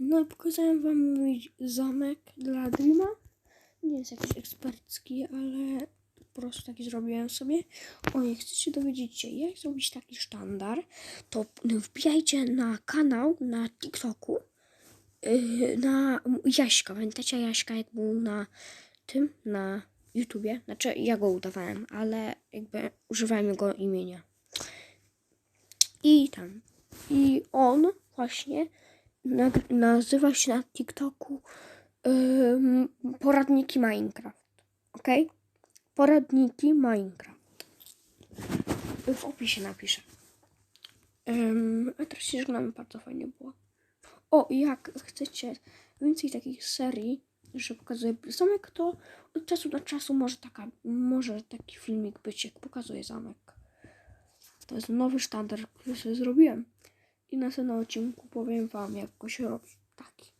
No i pokazałem wam mój zamek dla Dreama. Nie jest jakiś ekspercki, ale po prostu taki zrobiłem sobie. O, jak chcecie dowiedzieć się, jak zrobić taki sztandar, to wbijajcie na kanał na TikToku yy, na Jaśka. Pamiętacie Jaśka, jak był na tym, na YouTubie? Znaczy, ja go udawałem, ale jakby używałem jego imienia. I tam. I on właśnie nazywa się na TikToku poradniki Minecraft. Ok? Poradniki Minecraft. W opisie napiszę. Ym, a teraz się żegnamy, bardzo fajnie było. O, jak chcecie więcej takich serii, że pokazuję zamek, to od czasu do czasu może taka, może taki filmik być, jak pokazuję zamek. To jest nowy sztandar, który sobie zrobiłem. I na następnym odcinku powiem wam, jak go się robi. Taki.